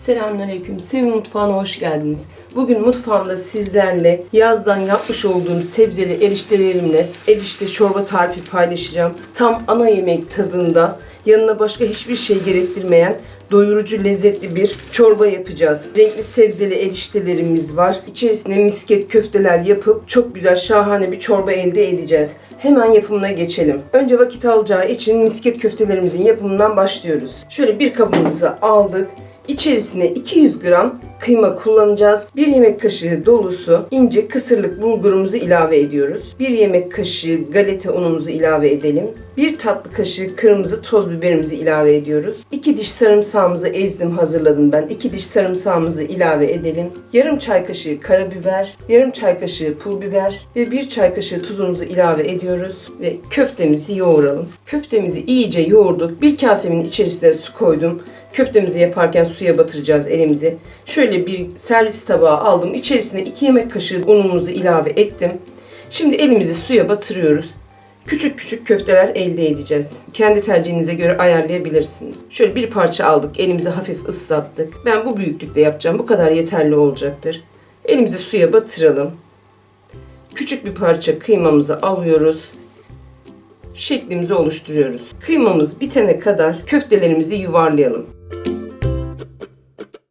Selamünaleyküm. Sevim mutfağına hoş geldiniz. Bugün mutfağımda sizlerle yazdan yapmış olduğum sebzeli eriştelerimle erişte çorba tarifi paylaşacağım. Tam ana yemek tadında, yanına başka hiçbir şey gerektirmeyen doyurucu lezzetli bir çorba yapacağız. Renkli sebzeli eriştelerimiz var. İçerisine misket köfteler yapıp çok güzel şahane bir çorba elde edeceğiz. Hemen yapımına geçelim. Önce vakit alacağı için misket köftelerimizin yapımından başlıyoruz. Şöyle bir kabımızı aldık. İçerisine 200 gram kıyma kullanacağız. 1 yemek kaşığı dolusu ince kısırlık bulgurumuzu ilave ediyoruz. 1 yemek kaşığı galeta unumuzu ilave edelim. 1 tatlı kaşığı kırmızı toz biberimizi ilave ediyoruz. 2 diş sarımsağımızı ezdim hazırladım ben. 2 diş sarımsağımızı ilave edelim. Yarım çay kaşığı karabiber, yarım çay kaşığı pul biber ve 1 çay kaşığı tuzumuzu ilave ediyoruz ve köftemizi yoğuralım. Köftemizi iyice yoğurduk. Bir kasemin içerisine su koydum. Köftemizi yaparken suya batıracağız elimizi. Şöyle bir servis tabağı aldım. İçerisine 2 yemek kaşığı unumuzu ilave ettim. Şimdi elimizi suya batırıyoruz. Küçük küçük köfteler elde edeceğiz. Kendi tercihinize göre ayarlayabilirsiniz. Şöyle bir parça aldık. Elimizi hafif ıslattık. Ben bu büyüklükte yapacağım. Bu kadar yeterli olacaktır. Elimizi suya batıralım. Küçük bir parça kıymamızı alıyoruz şeklimizi oluşturuyoruz. Kıymamız bitene kadar köftelerimizi yuvarlayalım.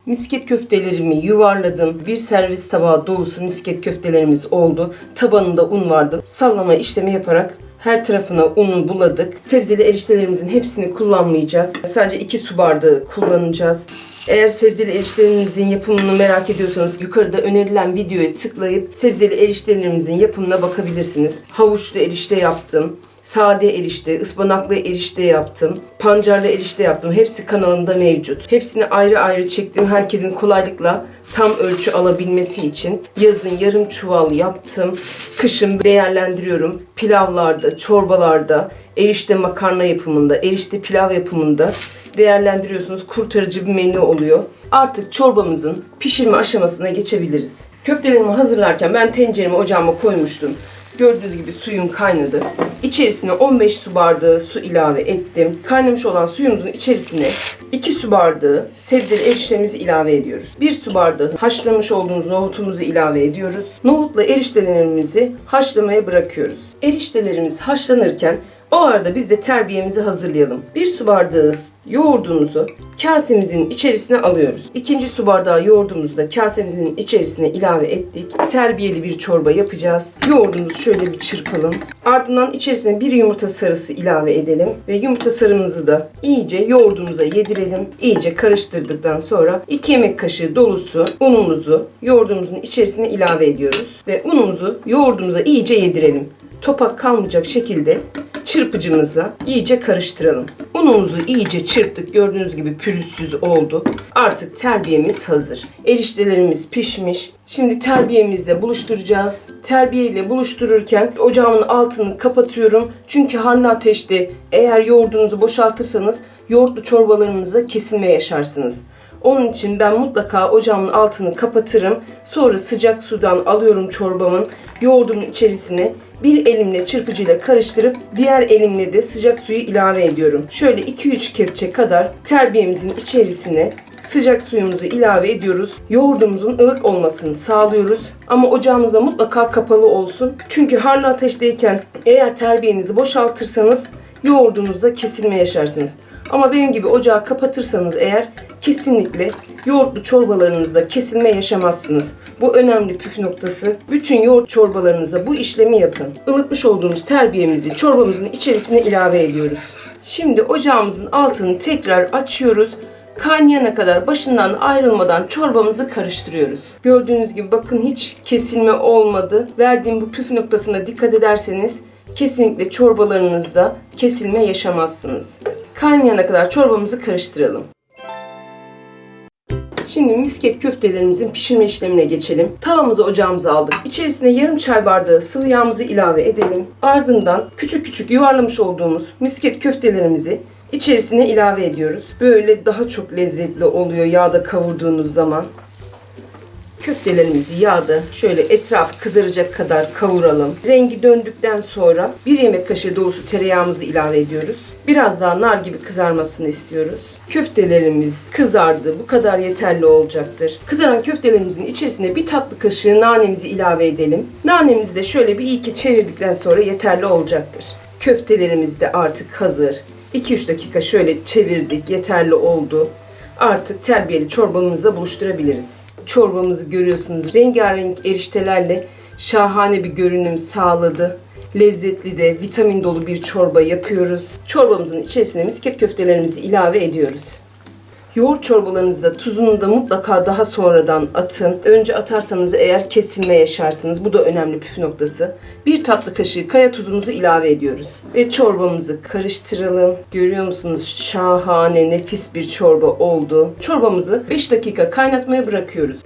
Misket köftelerimi yuvarladım. Bir servis tabağı dolusu misket köftelerimiz oldu. Tabanında un vardı. Sallama işlemi yaparak her tarafına unu buladık. Sebzeli eriştelerimizin hepsini kullanmayacağız. Sadece 2 su bardağı kullanacağız. Eğer sebzeli eriştelerinizin yapımını merak ediyorsanız yukarıda önerilen videoya tıklayıp sebzeli eriştelerimizin yapımına bakabilirsiniz. Havuçlu erişte yaptım sade erişte, ıspanaklı erişte yaptım, pancarlı erişte yaptım. Hepsi kanalımda mevcut. Hepsini ayrı ayrı çektim. Herkesin kolaylıkla tam ölçü alabilmesi için yazın yarım çuval yaptım. Kışın değerlendiriyorum. Pilavlarda, çorbalarda, erişte makarna yapımında, erişte pilav yapımında değerlendiriyorsunuz. Kurtarıcı bir menü oluyor. Artık çorbamızın pişirme aşamasına geçebiliriz. Köftelerimi hazırlarken ben tenceremi ocağıma koymuştum. Gördüğünüz gibi suyum kaynadı. İçerisine 15 su bardağı su ilave ettim. Kaynamış olan suyumuzun içerisine 2 su bardağı sebzeli eriştemizi ilave ediyoruz. 1 su bardağı haşlamış olduğumuz nohutumuzu ilave ediyoruz. Nohutla eriştelerimizi haşlamaya bırakıyoruz. Eriştelerimiz haşlanırken o arada biz de terbiyemizi hazırlayalım. 1 su bardağı yoğurdumuzu kasemizin içerisine alıyoruz. İkinci su bardağı yoğurdumuzu da kasemizin içerisine ilave ettik. Terbiyeli bir çorba yapacağız. Yoğurdumuzu şöyle bir çırpalım. Ardından içerisine bir yumurta sarısı ilave edelim. Ve yumurta sarımızı da iyice yoğurdumuza yedirelim. İyice karıştırdıktan sonra 2 yemek kaşığı dolusu unumuzu yoğurdumuzun içerisine ilave ediyoruz. Ve unumuzu yoğurdumuza iyice yedirelim. Topak kalmayacak şekilde çırpıcımızla iyice karıştıralım. Unumuzu iyice çırptık. Gördüğünüz gibi pürüzsüz oldu. Artık terbiyemiz hazır. Eriştelerimiz pişmiş. Şimdi terbiyemizle buluşturacağız. Terbiye buluştururken ocağımın altını kapatıyorum. Çünkü harlı ateşte eğer yoğurdunuzu boşaltırsanız yoğurtlu çorbalarınızda kesilme yaşarsınız. Onun için ben mutlaka ocağımın altını kapatırım. Sonra sıcak sudan alıyorum çorbamın yoğurdumun içerisine bir elimle çırpıcıyla karıştırıp diğer elimle de sıcak suyu ilave ediyorum. Şöyle 2-3 kepçe kadar terbiyemizin içerisine sıcak suyumuzu ilave ediyoruz. Yoğurdumuzun ılık olmasını sağlıyoruz. Ama ocağımızda mutlaka kapalı olsun. Çünkü harlı ateşteyken eğer terbiyenizi boşaltırsanız yoğurdunuzda kesilme yaşarsınız. Ama benim gibi ocağı kapatırsanız eğer kesinlikle yoğurtlu çorbalarınızda kesilme yaşamazsınız. Bu önemli püf noktası. Bütün yoğurt çorbalarınıza bu işlemi yapın. Ilıtmış olduğumuz terbiyemizi çorbamızın içerisine ilave ediyoruz. Şimdi ocağımızın altını tekrar açıyoruz. Kaynayana kadar başından ayrılmadan çorbamızı karıştırıyoruz. Gördüğünüz gibi bakın hiç kesilme olmadı. Verdiğim bu püf noktasına dikkat ederseniz kesinlikle çorbalarınızda kesilme yaşamazsınız. Kaynayana kadar çorbamızı karıştıralım. Şimdi misket köftelerimizin pişirme işlemine geçelim. Tavamızı ocağımıza aldık. İçerisine yarım çay bardağı sıvı yağımızı ilave edelim. Ardından küçük küçük yuvarlamış olduğumuz misket köftelerimizi içerisine ilave ediyoruz. Böyle daha çok lezzetli oluyor yağda kavurduğunuz zaman. Köftelerimizi yağda şöyle etraf kızaracak kadar kavuralım. Rengi döndükten sonra bir yemek kaşığı dolusu tereyağımızı ilave ediyoruz. Biraz daha nar gibi kızarmasını istiyoruz. Köftelerimiz kızardı. Bu kadar yeterli olacaktır. Kızaran köftelerimizin içerisine bir tatlı kaşığı nanemizi ilave edelim. Nanemizi de şöyle bir iyi ki çevirdikten sonra yeterli olacaktır. Köftelerimiz de artık hazır. 2-3 dakika şöyle çevirdik. Yeterli oldu. Artık terbiyeli çorbamızla buluşturabiliriz. Çorbamızı görüyorsunuz. Rengarenk eriştelerle şahane bir görünüm sağladı. Lezzetli de vitamin dolu bir çorba yapıyoruz. Çorbamızın içerisine misket köftelerimizi ilave ediyoruz. Yoğurt çorbalarınızda tuzunu da mutlaka daha sonradan atın. Önce atarsanız eğer kesilme yaşarsınız. Bu da önemli püf noktası. Bir tatlı kaşığı kaya tuzumuzu ilave ediyoruz. Ve çorbamızı karıştıralım. Görüyor musunuz? Şahane, nefis bir çorba oldu. Çorbamızı 5 dakika kaynatmaya bırakıyoruz.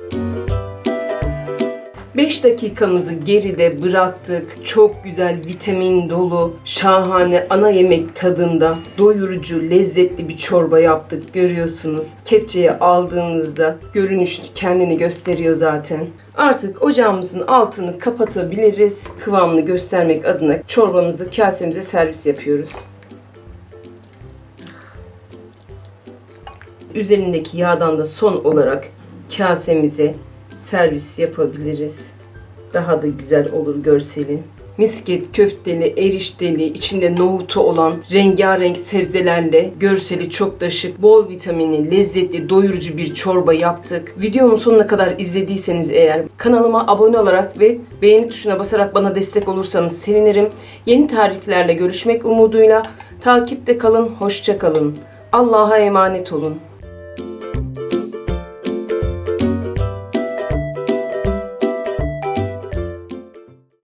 5 dakikamızı geride bıraktık. Çok güzel, vitamin dolu, şahane ana yemek tadında doyurucu, lezzetli bir çorba yaptık. Görüyorsunuz. Kepçeye aldığınızda görünüş kendini gösteriyor zaten. Artık ocağımızın altını kapatabiliriz. Kıvamını göstermek adına çorbamızı kasemize servis yapıyoruz. Üzerindeki yağdan da son olarak kasemize servis yapabiliriz. Daha da güzel olur görseli. Misket, köfteli, erişteli, içinde nohutu olan rengarenk sebzelerle görseli çok da şık, bol vitaminli, lezzetli, doyurucu bir çorba yaptık. Videomun sonuna kadar izlediyseniz eğer kanalıma abone olarak ve beğeni tuşuna basarak bana destek olursanız sevinirim. Yeni tariflerle görüşmek umuduyla takipte kalın, hoşça kalın. Allah'a emanet olun.